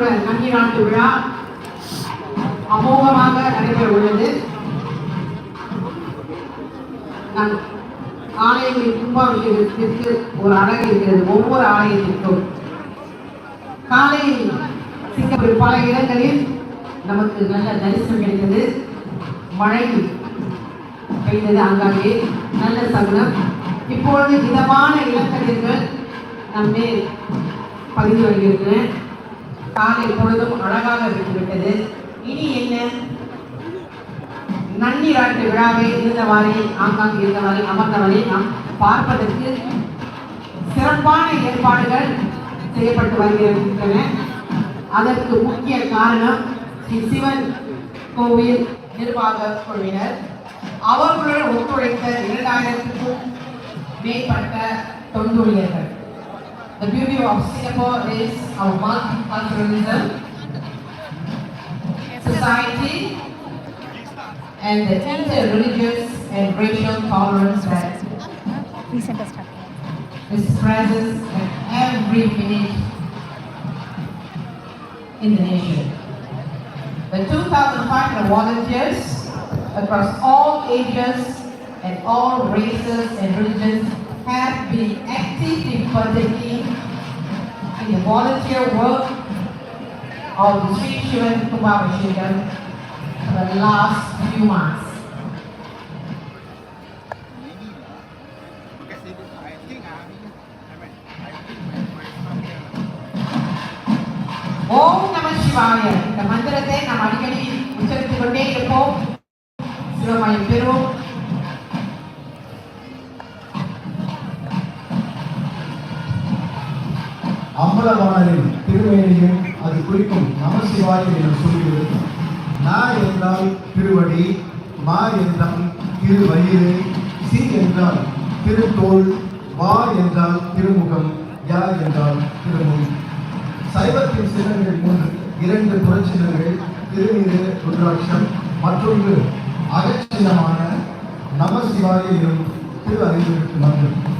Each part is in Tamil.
கூட கன்னி நாட்டு விழா அமோகமாக நடைபெற உள்ளது. நம் ஆலயங்களின் கும்பாபிஷேகத்திற்கு ஒரு அழகு இருக்கிறது. ஒவ்வொரு ஆலயத்திற்கும் காலையில் சிங்கப்பூர் பல இடங்களில் நமக்கு நல்ல தரிசனம் கிடைத்தது. மழை பெய்தது ஆங்காங்கே நல்ல சகுனம். இப்பொழுது விதமான இலக்கணங்கள் நம்மே பகிர்ந்து வருகின்றன. காலை பொழுதும் அழகாக விட்டுவிட்டது. இனி என்ன? நன்னீராட்டு விழாவை இருந்தவாறே ஆங்காங்கு இருந்தவாறே அமர்ந்தவரை நாம் பார்ப்பதற்கு சிறப்பான ஏற்பாடுகள் செய்யப்பட்டு வருகின்றன. அதற்கு முக்கிய காரணம் ஸ்ரீ சிவன் கோவில் நிர்வாக குழுவினர். அவர்களுடன் ஒத்துழைத்த இரண்டாயிரத்துக்கும் மேற்பட்ட தொண்டூழியர்கள் The beauty of Singapore is our multiculturalism, society, and the inter-religious and racial tolerance that is present at every minute in the nation. The 2,500 volunteers across all ages and all races and religions have been actively partaking in the volunteer work of the Sri Shivan Kumbhabhishekam for the last few months. ஓம் நம சிவாய இந்த மந்திரத்தை நாம் அடிக்கடி உச்சரித்துக் கொண்டே இருப்போம் சிவமயம் பெறுவோம் அம்பலவாணரின் திருமேனியும் அது குறிக்கும் நமசிவாய என சொல்கிறது நா என்றால் திருவடி மா என்றால் திருவயிறு சி என்றால் திருத்தோல் வா என்றால் திருமுகம் யா என்றால் திருமுகம். சைவத்தின் சின்னங்கள் மூன்று இரண்டு புறச்சின்னங்கள் திருநீரு ருத்ராட்சம் மற்றொன்று அகச்சின்னமான நமசிவாய எனும் திரு அறிவிற்கு மந்திரம்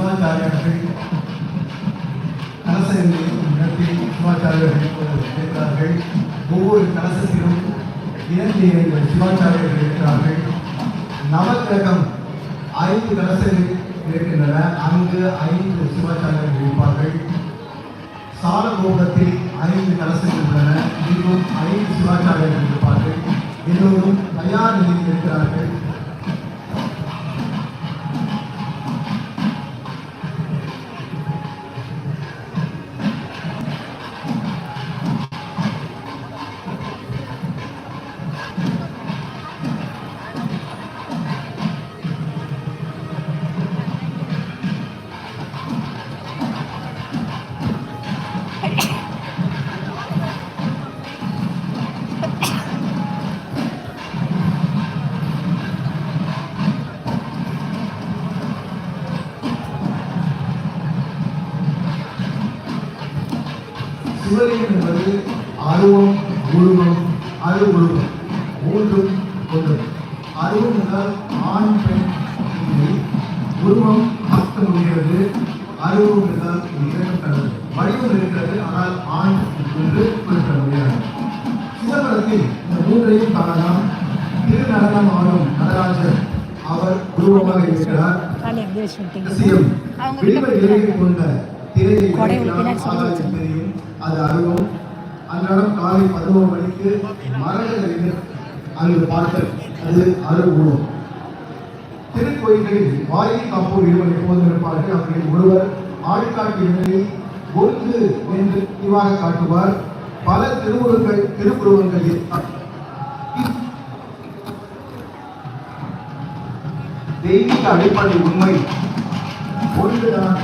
சிவாச்சாரியர்கள் கலசங்களை நடத்தி சிவாச்சாரியர்கள் இருக்கிறார்கள் ஒவ்வொரு கலசத்திலும் இரண்டு இரண்டு சிவாச்சாரியர்கள் இருக்கிறார்கள் நவக்கிரகம் ஐந்து கலசங்கள் இருக்கின்றன. அங்கு ஐந்து சிவாச்சாரியர்கள் இருப்பார்கள். சாலகோபத்தில் ஐந்து கலசங்கள் உள்ளன. இன்னும் ஐந்து சிவாச்சாரியர்கள் இருப்பார்கள். எல்லோரும் தயார் நிலையில் இருக்கிறார்கள். சிவலிங்கம் என்பது அருவம் உருவம் அரு உருவம் மூன்றும் ஒன்று. அருவம் என்றால் ஆண் பெண். உருவம் பார்க்க முடிகிறது அருவம் என்றால் கலந்து வடிவம் இருக்கிறது ஆனால் ஆண் என்று குறிப்பிட முடியாது. சிதம்பரத்தில் இந்த மூன்றையும் காணலாம். திருநடனம் ஆடும் நடராஜர் அவர் உருவமாக இருக்கிறார். இலையை கொண்ட திரையை. தெரியும். அது அருவம் அன்றாடம் காலை பதினோரு மணிக்கு மரங்கள் அங்கு பார்த்தல் அது அருகூடும் திருக்கோயில்களில் வாயில் காப்போர் இருவர் எப்போதும் இருப்பார்கள் அவர்களில் ஒருவர் ஆள்காட்டி நிலையில் ஒன்று என்று தெளிவாக காட்டுவார். பல திருவுருங்கள் திருப்புருவங்கள் இருப்பார். தெய்வீக அடிப்படை உண்மை ஒன்றுதான்.